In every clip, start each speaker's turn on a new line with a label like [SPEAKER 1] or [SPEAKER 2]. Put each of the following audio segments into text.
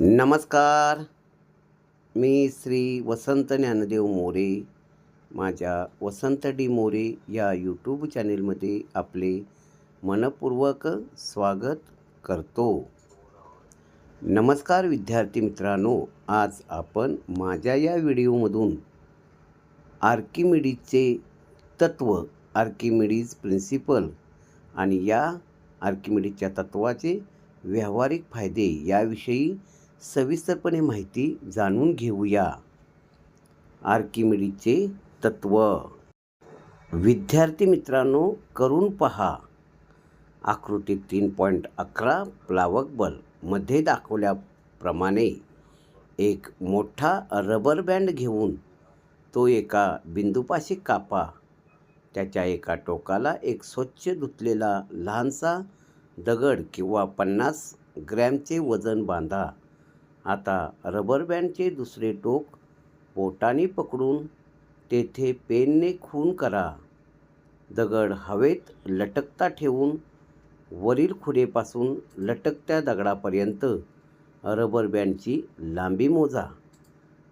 [SPEAKER 1] नमस्कार. मी श्री वसंत ज्ञानदेव मोरे. माझ्या वसंत डी मोरे या यूट्यूब चॅनेलमध्ये आपले मनपूर्वक स्वागत करतो. नमस्कार विद्यार्थी मित्रांनो आज आपण माझ्या या व्हिडिओमधून आर्किमिडीजचे तत्त्व आर्किमिडीज प्रिन्सिपल आणि या आर्किमिडीजच्या तत्त्वाचे व्यावहारिक फायदे याविषयी सविस्तरपणे माहिती जाणून घेऊया. आर्किमिडीचे तत्त्व विद्यार्थी मित्रांनो करून पहा. आकृती तीन पॉईंट अकरा प्लावक बलमध्ये दाखवल्याप्रमाणे एक मोठा रबर बँड घेऊन तो एका बिंदूपाशी कापा. त्याच्या एका टोकाला एक स्वच्छ धुतलेला लहानसा दगड किंवा पन्नास ग्रॅमचे वजन बांधा. आता रबर बँडचे दुसरे टोक बोटाने पकडून तेथे पेनने खून करा. दगड हवेत लटकता ठेवून वरील खुरेपासून लटकत्या दगडापर्यंत रबर बँडची लांबी मोजा.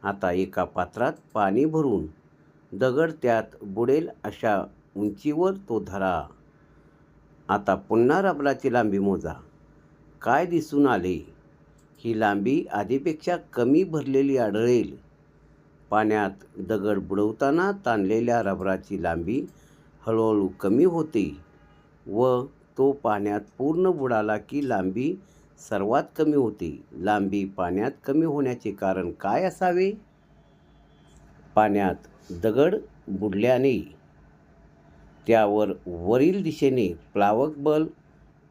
[SPEAKER 1] आता एका पात्रात पाणी भरून दगड त्यात बुडेल अशा उंचीवर तो धरा. आता पुन्हा रबराची लांबी मोजा. काय दिसून आले? ही लांबी आधीपेक्षा कमी भरलेली आढळेल. पाण्यात दगड बुडवताना ताणलेल्या रबराची लांबी हळूहळू कमी होते व तो पाण्यात पूर्ण बुडाला की लांबी सर्वात कमी होते. लांबी पाण्यात कमी होण्याचे कारण काय असावे? पाण्यात दगड बुडल्याने त्यावर वरील दिशेने प्लावक बल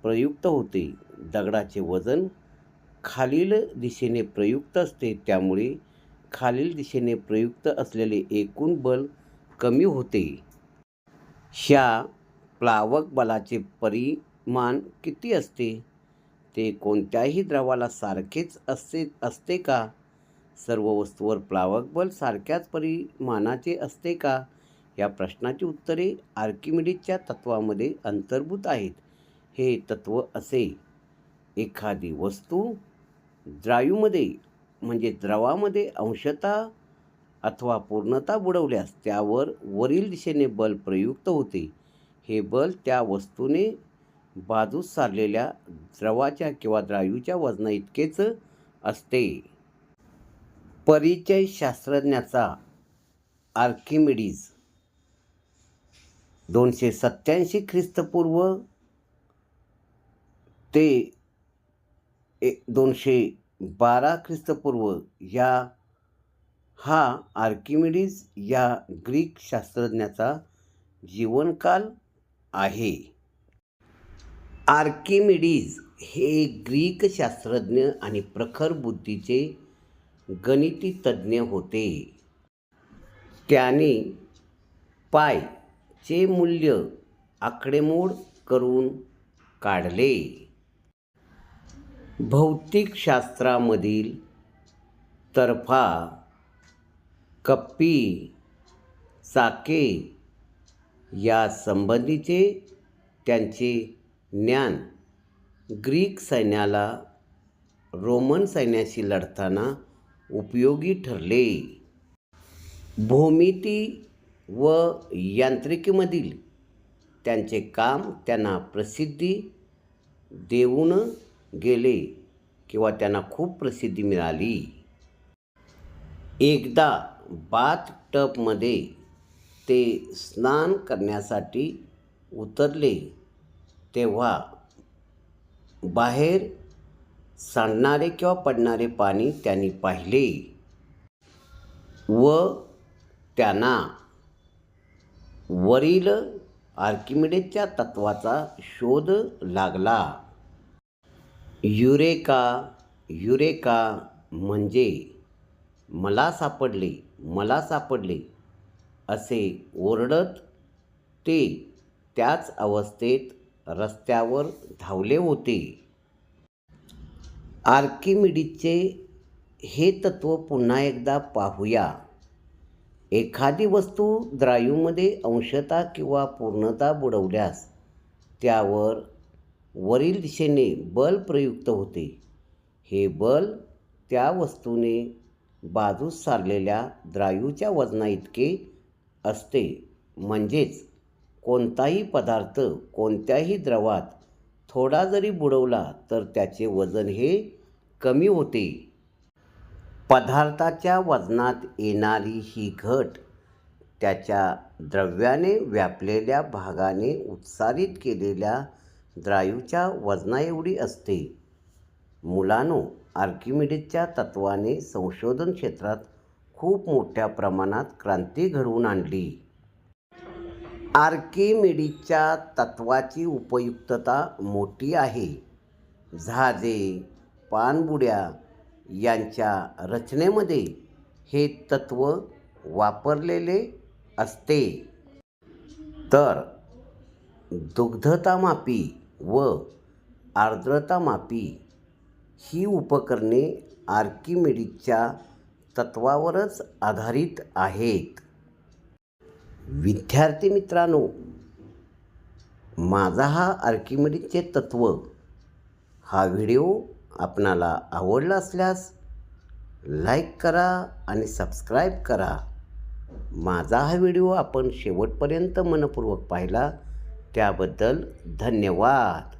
[SPEAKER 1] प्रयुक्त होते. दगडाचे वजन खालील दिशेने प्रयुक्त असते त्यामुळे खालील दिशेने प्रयुक्त असलेले एकूण बल कमी होते. ह्या प्लावक बलाचे परिमाण किती असते? ते कोणत्याही द्रवाला सारखेच असते असते का? सर्व वस्तूवर प्लावक बल सारख्याच परिमाणाचे असते का? या प्रश्नाची उत्तरे आर्किमिडीजच्या तत्त्वामध्ये अंतर्भूत आहेत. हे तत्त्व असे एखादी वस्तू द्रायूमध्ये म्हणजे द्रवामध्ये अंशता अथवा पूर्णता बुडवल्यास त्यावर वरील दिशेने बल प्रयुक्त होते. हे बल त्या वस्तूने बाजूस सारलेल्या द्रवाच्या किंवा द्रायूच्या वजना इतकेच असते. परिचय शास्त्रज्ञाचा आर्किमिडीज दोनशे सत्याऐंशी ख्रिस्तपूर्व ते ए दोनशे बारा ख्रिस्तपूर्व या हा आर्किमिडीज या ग्रीक शास्त्रज्ञाचा जीवनकाल आहे. आर्किमिडीज हे ग्रीक शास्त्रज्ञ आणि प्रखर बुद्धीचे गणिती तज्ज्ञ होते. त्याने पायचे मूल्य आकडेमोड करून काढले. भौतिकशास्त्रामधील तर्फा कप्पी चाके या संबंधीचे त्यांचे ज्ञान ग्रीक सैन्याला रोमन सैन्याशी लढताना उपयोगी ठरले. भूमिती व यांत्रिकीमधील त्यांचे काम त्यांना प्रसिद्धी देऊन गेले किंवा त्यांना खूप प्रसिद्धी मिळाली. एकदा बाथ टबमध्ये ते स्नान करण्यासाठी उतरले तेव्हा बाहेर सांडणारे किंवा पडणारे पाणी त्यांनी पाहिले व त्यांना वरील आर्किमिडेजच्या तत्वाचा शोध लागला. युरेका युरेका म्हणजे मला सापडले मला सापडले असे ओरडत ते त्याच अवस्थेत रस्त्यावर धावले होते. आर्किमिडीजचे हे तत्त्व पुन्हा एकदा पाहूया. एखादी वस्तू द्रायूमध्ये अंशता किंवा पूर्णता बुडवल्यास त्यावर वरील दिशेने बल प्रयुक्त होते. हे बल त्या वस्तूने बाजूस सारलेल्या द्रायूच्या वजनाइतके असते. म्हणजेच कोणताही पदार्थ कोणत्याही द्रवात थोडा जरी बुडवला तर त्याचे वजन हे कमी होते. पदार्थाच्या वजनात येणारी ही घट त्याच्या द्रव्याने व्यापलेल्या भागाने उत्सारित केलेल्या द्रायूच्या वजनाएवढी असते. मुलानो आर्किमिडीजच्या तत्वाने संशोधन क्षेत्रात खूप मोठ्या प्रमाणात क्रांती घडवून आणली. आर्किमिडीजच्या तत्वाची उपयुक्तता मोठी आहे. जहाजे पाणबुड्या यांच्या रचनेमध्ये हे तत्व वापरलेले असते. तर दुग्धतामापी व आर्द्रतामापी ही उपकरणे आर्किमिडीजच्या तत्वावरच आधारित आहेत. विद्यार्थी मित्रांनो माझा हा आर्किमिडीजचे तत्व हा व्हिडिओ आपणाला आवडला असल्यास लाईक करा आणि सबस्क्राईब करा. माझा हा व्हिडिओ आपण शेवटपर्यंत मनपूर्वक पाहिला त्याबद्दल धन्यवाद.